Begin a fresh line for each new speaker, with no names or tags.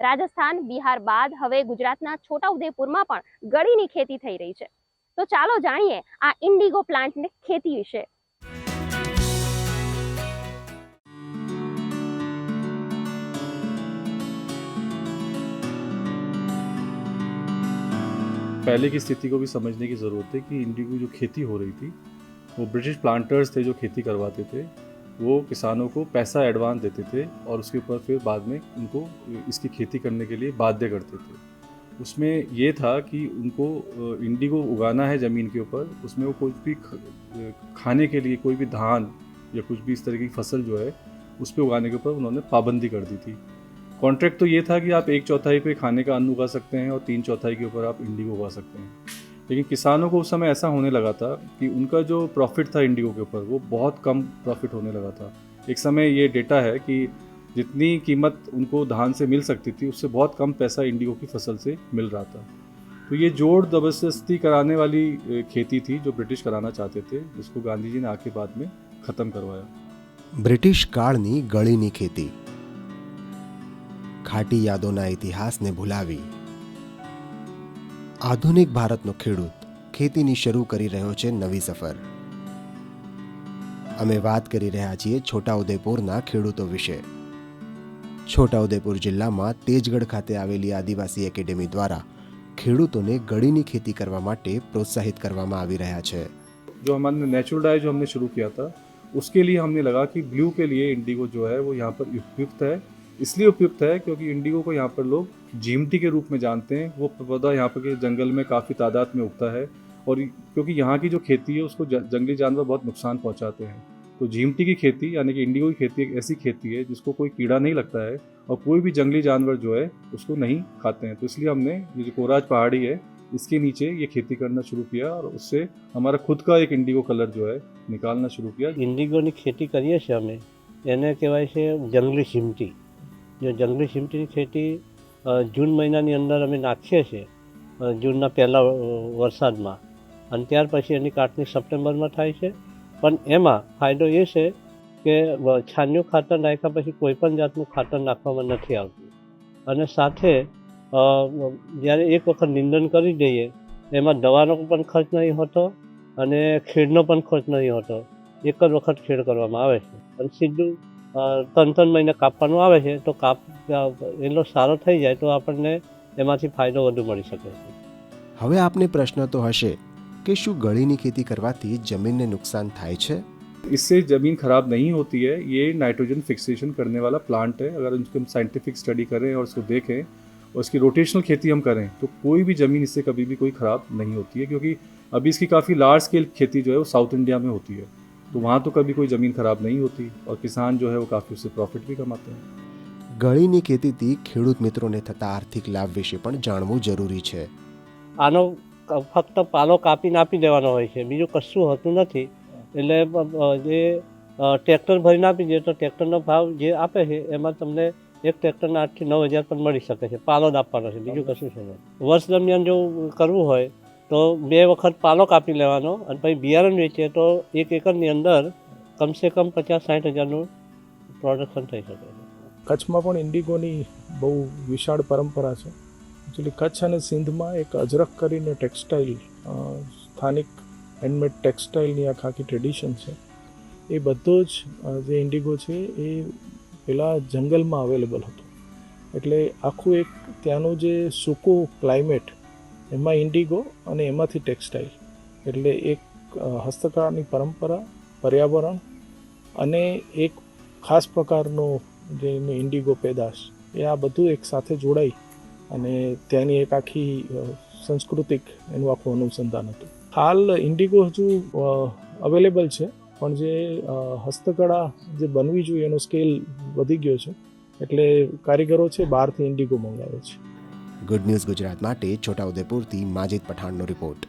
રાજસ્થાન બિહાર બાદ હવે ગુજરાતના છોટાઉદેપુરમાં પણ ગળીની ખેતી થઈ રહી છે તો ચાલો જાણીએ આ ઇન્ડિગો પ્લાન્ટની ખેતી વિશે
पहले की स्थिति को भी समझने की ज़रूरत है कि इंडिगो जो खेती हो रही थी वो ब्रिटिश प्लांटर्स थे जो खेती करवाते थे वो किसानों को पैसा एडवांस देते थे और उसके ऊपर फिर बाद में उनको इसकी खेती करने के लिए बाध्य करते थे। उसमें ये था कि उनको इंडिगो उगाना है ज़मीन के ऊपर, उसमें वो कुछ भी खाने के लिए कोई भी धान या कुछ भी इस तरह की फ़सल जो है, उस पर उगाने के ऊपर उन्होंने पाबंदी कर दी थी। कॉन्ट्रैक्ट तो ये था कि आप एक चौथाई पे खाने का अन्न उगा सकते हैं और तीन चौथाई के ऊपर आप इंडिगो उगा सकते हैं। लेकिन किसानों को उस समय ऐसा होने लगा था कि उनका जो प्रॉफिट था इंडिगो के ऊपर वो बहुत कम प्रॉफिट होने लगा था एक समय ये डेटा है कि जितनी कीमत उनको धान से मिल सकती थी उससे बहुत कम पैसा इंडिगो की फसल से मिल रहा था तो ये जोड़ जबरदस्ती कराने वाली ए, खेती थी जो ब्रिटिश कराना चाहते थे जिसको गांधी जी ने आके बाद में ख़त्म करवाया
બ્રિટિશ કાળની ગળીની ખેતી ખાટી યાદોના ઇતિહાસને ભૂલાવી આધુનિક ભારતનો ખેડૂત ખેતીની શરૂ કરી રહ્યો છે નવી સફર અમે વાત કરી રહ્યા છીએ છોટાઉદેપુરના ખેડૂતો વિશે છોટાઉદેપુર જિલ્લામાં તેજગઢ ખાતે આવેલી આદિવાસી એકેડેમી દ્વારા ખેડૂતોને ગળીની ખેતી કરવા માટે પ્રોત્સાહિત કરવામાં આવી રહ્યા છે
जो हमारे नेचुरल डाई जो हमने शुरू किया था उसके लिए हमने लगा कि ब्लू के लिए इंडिगो जो है वो यहाँ पर उपयुक्त है इसलिए उपयुक्त है क्योंकि इंडिगो को यहाँ पर लोग जीमटी के रूप में जानते हैं। वो पौधा यहाँ पर के जंगल में काफ़ी तादाद में उगता है और क्योंकि यहाँ की जो खेती है, उसको जंगली जानवर बहुत नुकसान पहुँचाते हैं। तो जीमटी की खेती, यानी कि इंडिगो की खेती एक ऐसी खेती है, जिसको कोई कीड़ा नहीं लगता है और कोई भी जंगली जानवर जो है, उसको नहीं खाते हैं। तो इसलिए हमने ये जो कोराज पहाड़ी है, इसके नीचे ये खेती करना शुरू किया और उससे हमारा खुद का एक इंडिगो कलर जो है, निकालना शुरू किया।
इंडिगो ने खेती करी है श्याम, एन ए के वाई से जंगली चिमटी જો જંગલી સિમટીની ખેતી જૂન મહિનાની અંદર અમે નાખીએ છીએ જૂનના પહેલાં વરસાદમાં. અને ત્યાર પછી એની કાટણી સપ્ટેમ્બરમાં થાય છે. પણ એમાં ફાયદો એ છે કે છાણિયું ખાતર નાખ્યા પછી કોઈપણ જાતનું ખાતર નાખવામાં નથી આવતું. અને સાથે જ્યારે એક વખત નિંદન કરી દઈએ, એમાં દવાનો પણ ખર્ચ નહીં હોતો અને ખેડનો પણ ખર્ચ નહીં હોતો. એક જ વખત ખેડ કરવામાં આવે છે. અને સીધું ત્રણ ત્રણ મહિને કાપવાનું આવે છે તો કાપ અ, એટલો સારો થઈ જાય તો આપણને એમાંથી ફાયદો વધુ મળી શકે છે
હવે આપને પ્રશ્ન તો હશે કે શું ગળીની ખેતી કરવાથી જમીનને નુકસાન થાય છે
इससे ज़मीन खराब नहीं होती है ये नाइट्रोजन फिक्सेशन करने वाला प्लांट है अगर उसकी हम साइंटिफिक स्टडी करें और उसको देखें और इसकी रोटेशनल खेती हम करें तो कोई भी ज़मीन इससे कभी भी कोई ख़राब नहीं होती है क्योंकि अभी इसकी काफ़ी लार्ज स्केल खेती जो है वो साउथ इंडिया में होती है तो वहाँ तो कभी कोई ज़मीन ख़राब नहीं होती और किसान जो है वो काफ़ी उससे प्रॉफिट भी कमाते हैं
ગળીની ખેતીથી ખેડૂત મિત્રોને થતા આર્થિક લાભ વિશે પણ જાણવું જરૂરી છે
આનો ક- ફક્ત પાલો કાપીને આપી દેવાનો હોય છે બીજું કશું હોતું નથી એટલે બ- બ- જે અ, ટ્રેક્ટર ભરીને આપી દે તો ટ્રેક્ટરનો ભાવ જે આપે છે એમાં તમને એક ટ્રેક્ટરના આઠથી નવ હજાર પણ મળી શકે છે પાલો જ આપવાનો છે બીજું કશું છે નહીં વર્ષ દરમિયાન જો કરવું હોય તો બે વખત પાલો કાપી લેવાનો અને પછી બિયારણ વેચીએ તો એક એકરની અંદર કમસે કમ પચાસ સાઠ હજારનું પ્રોડક્શન થઈ શકે.
કચ્છમાં પણ ઇન્ડિગોની બહુ વિશાળ પરંપરા છે. એકચ્યુઅલી કચ્છ અને સિંધમાં એક અજરક કરીને ટેક્સટાઇલ સ્થાનિક હેન્ડમેડ ટેક્સટાઇલની આખી આખી ટ્રેડિશન છે. એ બધો જ જે ઇન્ડિગો છે એ પેલા જંગલમાં અવેલેબલ હતો. એટલે આખું એક ત્યાંનું જે સૂકું ક્લાઇમેટ એમાં ઇન્ડિગો અને એમાંથી ટેક્સટાઇલ. એટલે એક હસ્તકળાની પરંપરા, પર્યાવરણ અને એક ખાસ પ્રકારનો જે ઇન્ડિગો પેદાશ, એ આ બધું એક સાથે જોડાઈ અને ત્યાંની એક આખી સંસ્કૃતિક એનું આખું અનુસંધાન હતું. હાલ ઇન્ડિગો હજુ અવેલેબલ છે, પણ જે હસ્તકળા જે બનવી જોઈએ એનો સ્કેલ વધી ગયો છે. એટલે કારીગરો છે બહારથી ઇન્ડિગો મંગાવે છે.
ગુડ ન્યૂઝ ગુજરાત માટે છોટાઉદેપુરથી માજિદ પઠાણનો રિપોર્ટ